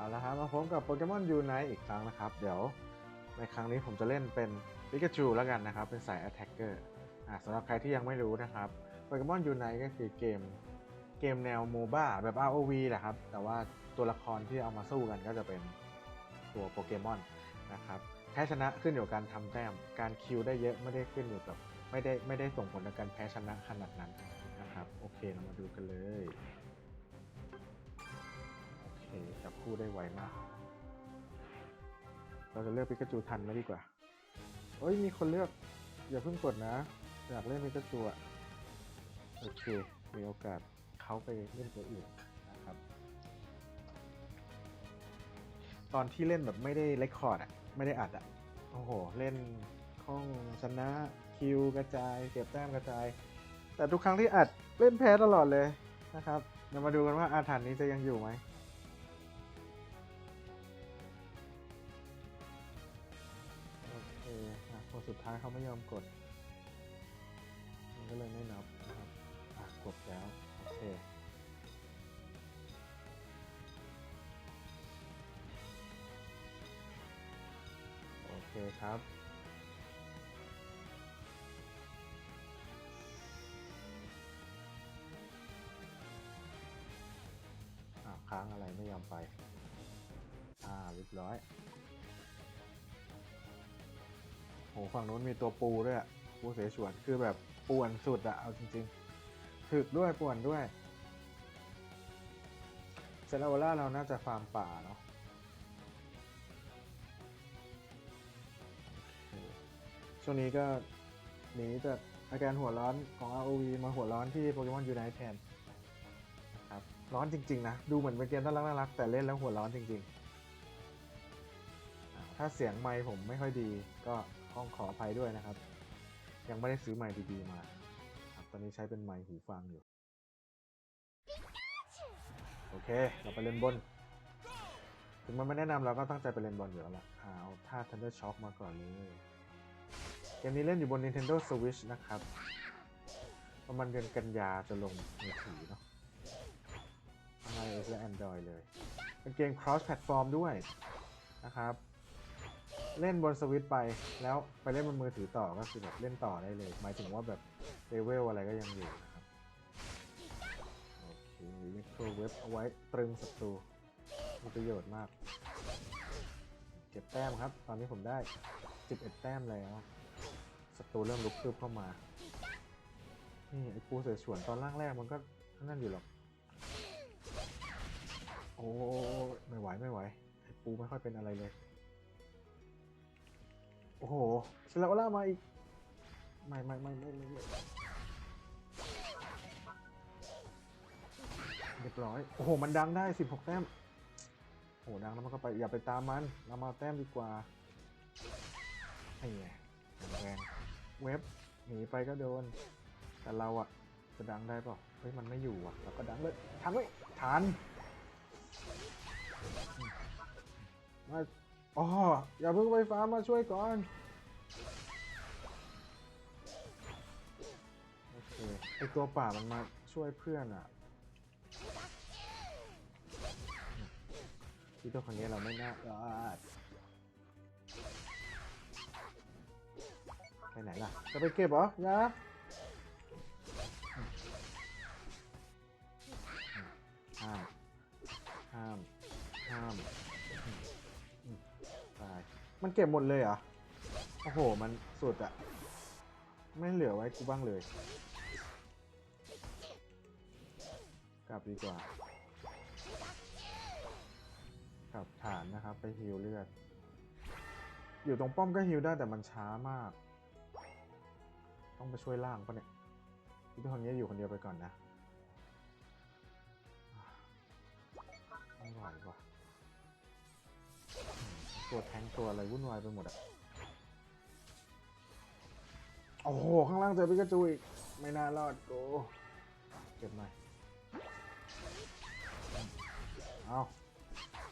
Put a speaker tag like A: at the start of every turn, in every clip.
A: เอาละครับมาพบกับโปเกมอนยูไนอีกครั้งนะครับ เดี๋ยวในครั้งนี้ผมจะเล่นเป็นปิกาจูแล้วกันนะครับ เป็นสาย Attacker อ่าสำหรับใครที่ยังไม่รู้นะครับโปเกมอนยูไนก็คือเกมเกมแนวโมบ้าแบบ ROV แหละครับ แต่ว่าตัวละครที่เอามาสู้กันก็จะเป็นตัวโปเกมอนนะครับแพ้ชนะขึ้นอยู่กับการทำแต้มการคิวได้เยอะไม่ได้ขึ้นอยู่กับไม่ได้ไม่ได้ส่งผลต่อการแพ้ชนะขนาดนั้นนะครับ โอเคเรามาดูกันเลย เคจับคู่ได้ไวมาก เราจะเลือกปิกาจูทันไหมดีกว่าเอ้ย มีคนเลือก อย่าเพิ่งกดนะ อยากเล่นปิกาจูอะโอเค มีโอกาสเขาไปเล่นตัวอื่นนะครับ ตอนที่เล่นแบบไม่ได้เรคคอร์ดอะไม่ได้อัดอะโอ้โห เล่นคล่องชนะคิวกระจาย เก็บแต้มกระจาย แต่ทุกครั้งที่อัดเล่นแพ้ตลอดเลยนะครับเดี๋ยวมาดูกันว่าอาถรรพ์นี้จะยังอยู่ไหม สุดท้ายเขาไม่ยอมกด มันก็เลยไม่นับนะครับอะกดแล้ว โอเคโอเคครับ อ่าค้างอะไรไม่ยอมไป อ่าเรียบร้อย โหฝั่งนู้นมีตัวปูด้วยอะปูเสฉวนคือแบบป่วนสุดอะเอาจริงๆถึกด้วยป่วนด้วยเซนโอล่าเราน่าจะฟาร์มป่าเนาะช่วงนี้ก็หนีจากอาการหัวร้อนของ ROV มาหัวร้อนที่โปเกมอนยูไน t แทนครับร้อนจริง ๆ นะ ดูเหมือนเป็นเกมน่ารักน่ารักแต่เล่นแล้วหัวร้อนจริง ๆ ถ้าเสียงไมค์ผมไม่ค่อยดีก็ ต้องขออภัยด้วยนะครับ ยังไม่ได้ซื้อไมค์ดีๆมาครับตอนนี้ใช้เป็นไมค์หูฟังอยู่ โอเค เราไปเล่นบน ถึงมันไม่แนะนำเราก็ตั้งใจไปเล่นบอลอยู่แล้วล่ะเอาท่า Thunder Shock มาก่อนเลยเกมนี้เล่นอยู่บน Nintendo Switch นะครับ ประมาณเดือนกันยาจะลงมือถือเนาะทั้ง iOS และ Android เลย เป็นเกม cross platform ด้วยนะครับ เล่นบนสวิตไป แล้วไปเล่นบนมือถือต่อก็คือแบบเล่นต่อได้เลย หมายถึงว่าแบบเลเวลอะไรก็ยังอยู่นะครับโอเคมีมิโครเวฟเอาไว้ตรึงศัตรูมีประโยชน์มากเก็บแต้มครับ ตอนนี้ผมได้ 11 แต้มแล้วศัตรูเริ่มลุกคืบเข้ามานี่ไอ้ปูเสือฉวนตอนล่างแรกมันก็นั่นอยู่หรอกโอ้ไม่ไหวไม่ไหวไอ้ปูไม่ค่อยเป็นอะไรเลย โอ้โหเซลาโอล่ามาอีกไม่ไม่ไม่ไม่ไม่ไม่เรียบร้อย โอ้โห มันดังได้ 16 แต้ม โอ้โห ดังแล้วมันก็ไป อย่าไปตามมันเรามาแต้มดีกว่าไอ้ไงแรงเว็บหนีไปก็โดน แต่เราอะจะดังได้เปล่า เฮ้ย มันไม่อยู่อะเราก็ดังเลยทันเว้ยทันมา อ๋ออย่าเพิ่งไปฟ้ามาช่วยก่อน โอเค ไอตัวป่ามันมาช่วยเพื่อนอะที่ตัวคนนี้เราไม่น่ารอดไปไหนล่ะ จะไปเก็บเหรอยาห้าม ห้าม ห้าม มันเก็บหมดเลยเหรอ โอ้โห มันสุดอะไม่เหลือไว้กูบ้างเลย กลับดีกว่า กลับฐานนะครับ ไปฮิวเลือด อยู่ตรงป้อมก็ฮิวได้แต่มันช้ามาก ต้องไปช่วยล่างปะเนี่ยพี่คนนี้อยู่คนเดียวไปก่อนนะไม่ไหวว่ะ ตัวแทงตัวอะไรวุ่นวายไปหมดอะโอ้โห ข้างล่างเจอปิกาจูอีก ไม่น่ารอดโกเก็บหน่อยเอา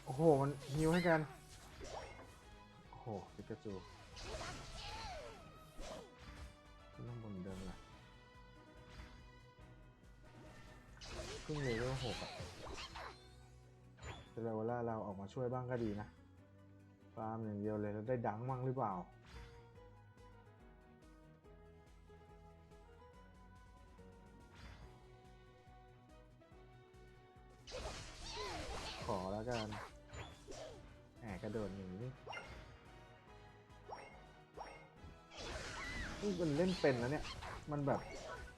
A: โอ้โห มันฮิวให้กัน โอ้โหปิกาจูขึ้นข้างบนเดิมเลยเพิ่งเลเวลหกอะจะเรโอล่าเราออกมาช่วยบ้างก็ดีนะ ฟาร์มอย่างเดียวเลยแล้วได้ดังมั่งหรือเปล่า ขอแล้วกันแหมกระโดดหนีนี่มันเล่นเป็นนะเนี่ย มันแบบ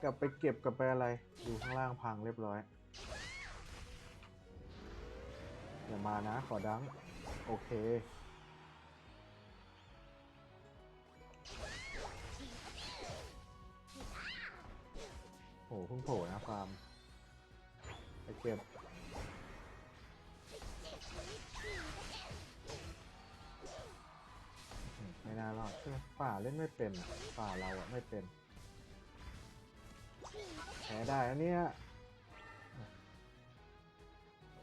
A: กลับไปเก็บกลับไปอะไร ดูข้างล่างพังเรียบร้อยอย่ามานะ ขอดัง โอเค เก็บไม่น่ารอดใช่ไหมป่าเล่นไม่เป็นป่าเราอะไม่เป็นแพ้ได้อันเนี้ย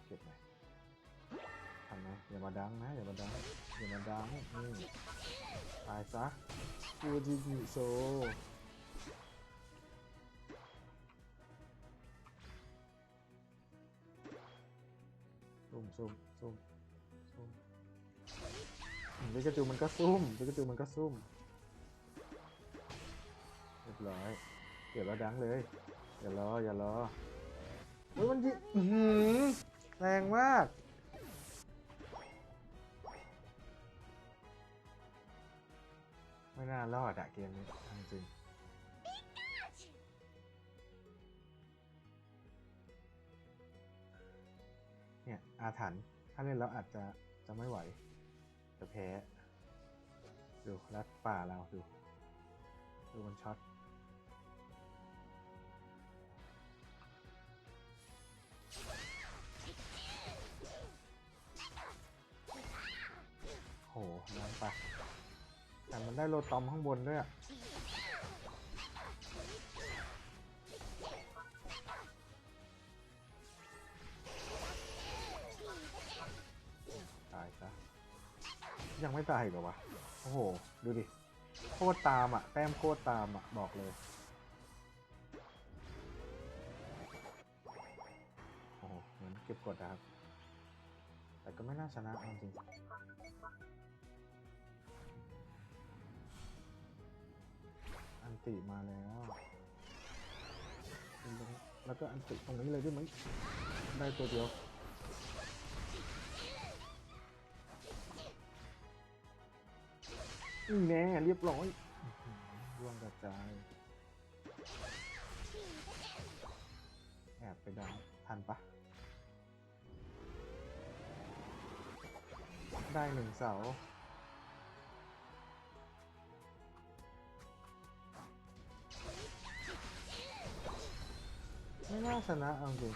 A: เก็บไหมทำไหมอย่ามาดังนะอย่ามาดังอย่ามาดังนี่ตายซะฟูจิกิโซ ซุ่มซุ่มซุ่มพิกาจูมันก็ซุ่มปิกาจูมันก็ซุ่มเรียบร้อยเก็บแล้วดังเลย อย่ารออย่ารอเฮ้ยมันยิงแรงมากไม่น่ารอดอะเกมนี้ อาจริงเนี่ยอาถรรพ์ถ้าเล่นแล้วอาจจะจะไม่ไหว จะแพ้ ดูรัดป่าเราดู ดูมันช็อตโหน้ำไปะแต่มันได้โลตอมข้างบนด้วยอะ ยังไม่ตายอีกเหรอวะ โอ้โห ดูดิ โคตรตามอะ แต้มโคตรตามอะ บอกเลย โอ้โห เหมือนเก็บกดนะครับ แต่ก็ไม่น่าชนะจริงอันติมาแล้วแล้วก็อันติตรงนี้เลยได้ไหม ได้ตัวเดียว นี่แน่เรียบร้อยร่วงกระจายแอบไปดังทันปะได้หนึ่งเสาไม่น่าชนะเอาจริง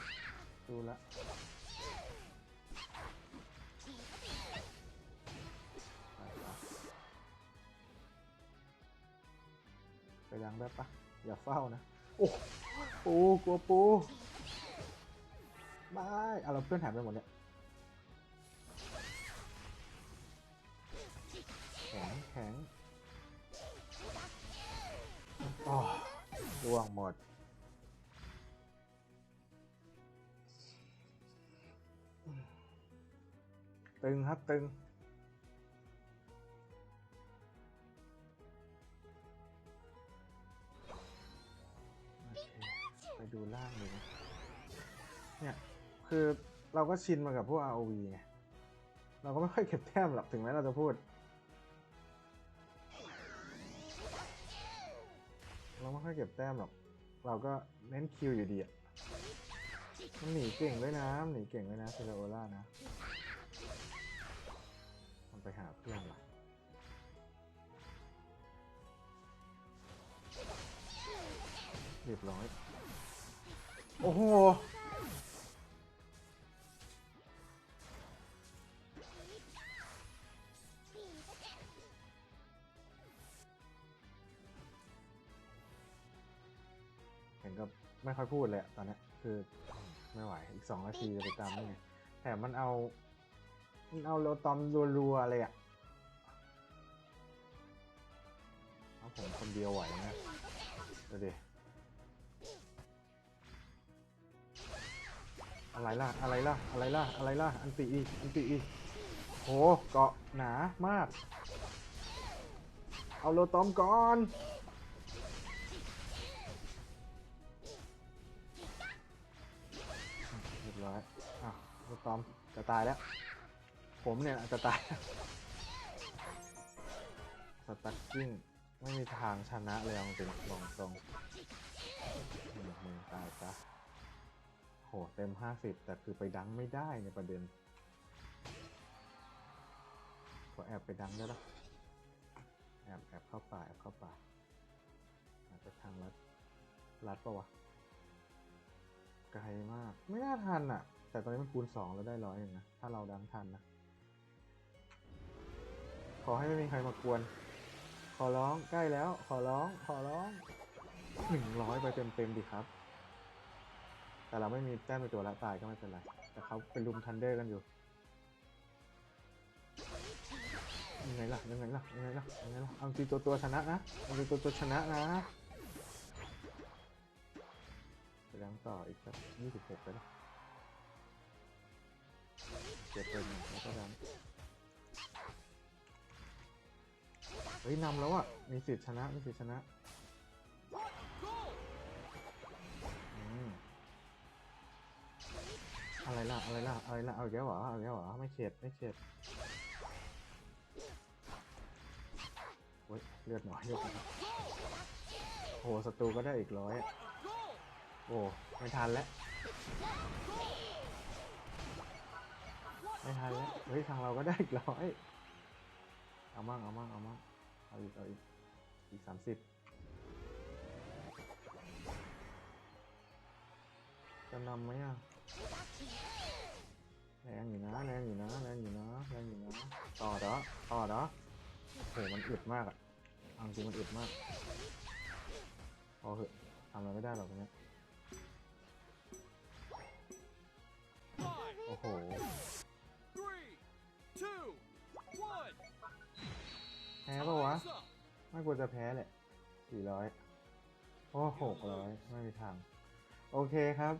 A: ดูละ ไปยังได้ปะอย่าเฝ้านะ โอ้ปูกลัวปูไม่เอาเราเพื่อนหายไปหมดเนี่ยแข็งแข็งอ๋อร่วงหมดตึงครับตึง ดูล่างเลยนะเนี่ยคือเราก็ชินมากับพวก ROV ไงเราก็ไม่ค่อยเก็บแต้มหรอกถึงแม้เราจะพูด เราไม่ค่อยเก็บแต้มหรอก เราก็เน้นคิวอยู่ดีอะมันหนีเก่งด้วยนะหนีเก่งด้วยนะเซเรโอล่านะมันไปหาเพื่อนละเรียบร้อย โอ้โห เห็นก็ไม่ค่อยพูดเลยอะตอนเนี้ยคือไม่ไหว อีกสองนาทีจะไปตามได้ไงแถมมันเอา มันเอาโลตอมรัวๆเลยอะเอาผมคนเดียวไหวนะดูดิ อะไรล่ะ อะไรล่ะ อะไรล่ะ อะไรล่ะ อันติอีก อันติอีกโห เกาะหนามาก เอาโลตอมก่อน เรียบร้อยอะโลตอมจะตายแล้ว ผมเนี่ยจะตาย สตั๊กกิ้ง ไม่มีทางชนะเลยเอาจริงๆบอกตรง หเต็มห้าสิบแต่คือไปดังไม่ได้ในประเด็น ขอแอบไปดังได้ปะแอบแอบเข้าป่าแอบเข้าป่าอาจจะทางลัดลัดปะวะ ไกลมาก ไม่น่าทันอะ แต่ตอนนี้มันคูณสองแล้วได้ร้อยเองนะ ถ้าเราดังทันนะ ขอให้ไม่มีใครมากวน ขอร้องใกล้แล้ว ขอร้อง ขอร้องหนึ่งร้อยไปเต็มเต็มๆดีครับ แต่เราไม่มีแต้มในตัวละตายก็ไม่เป็นไร แต่เขาเป็นลุมทันเดอร์กันอยู่ยังไงล่ะยังไงล่ะยังไงล่ะยังไงล่ะเอาจริงตัวตัวชนะนะเอาจริงตัวตัวชนะนะไปดังต่ออีกสักยี่สิบหกไปแล้วเจ็ดเป็นงแล้วก็ดังเฮ้ยนำแล้วอะมีสิทธิ์ชนะมีสิทธิ์ชนะ อะไรล่ะ อะไรล่ะ อะไรล่ะ เอาอีกแล้วเหรอเอาอีกแล้วเหรอไม่เข็ด ไม่เข็ดโอ้ยเลือดหน่อยยกนะโอ้โหศัตรูก็ได้อีกร้อยโอ้ ไม่ทันแล้ว ไม่ทันแล้ว เฮ้ย ทางเราก็ได้อีกร้อย เอามั่งเอามั่งเอามั่งเอาอีก เอาอีก อีกสามสิบจะนำไหมอะ แรงอยู่นะแรงอยู่นะแรงอยู่นะแรงอยู่นะต่อเด้อต่อเด้อโหมันอึดมากอะเอาจริงมันอึดมากพอเหอะทำอะไรไม่ได้หรอกตรงเนี้ย
B: Five,
A: โอ้โห
B: three, two, one.
A: แพ้ปะวะ
B: Time's up.
A: ไม่ควรจะแพ้แหละสี่ร้อยโอ้หกร้อยไม่มีทาง โอเคครับ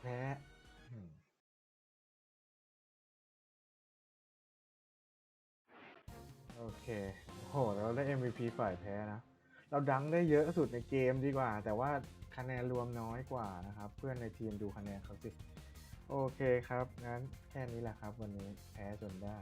A: แพ้โอเคโหเราได้ MVP ฝ่ายแพ้นะ เราดังได้เยอะสุดในเกมดีกว่า แต่ว่าคะแนนรวมน้อยกว่านะครับ เพื่อนในทีมดูคะแนนเขาสิ โอเคครับ งั้นแค่นี้แหละครับ วันนี้แพ้จนได้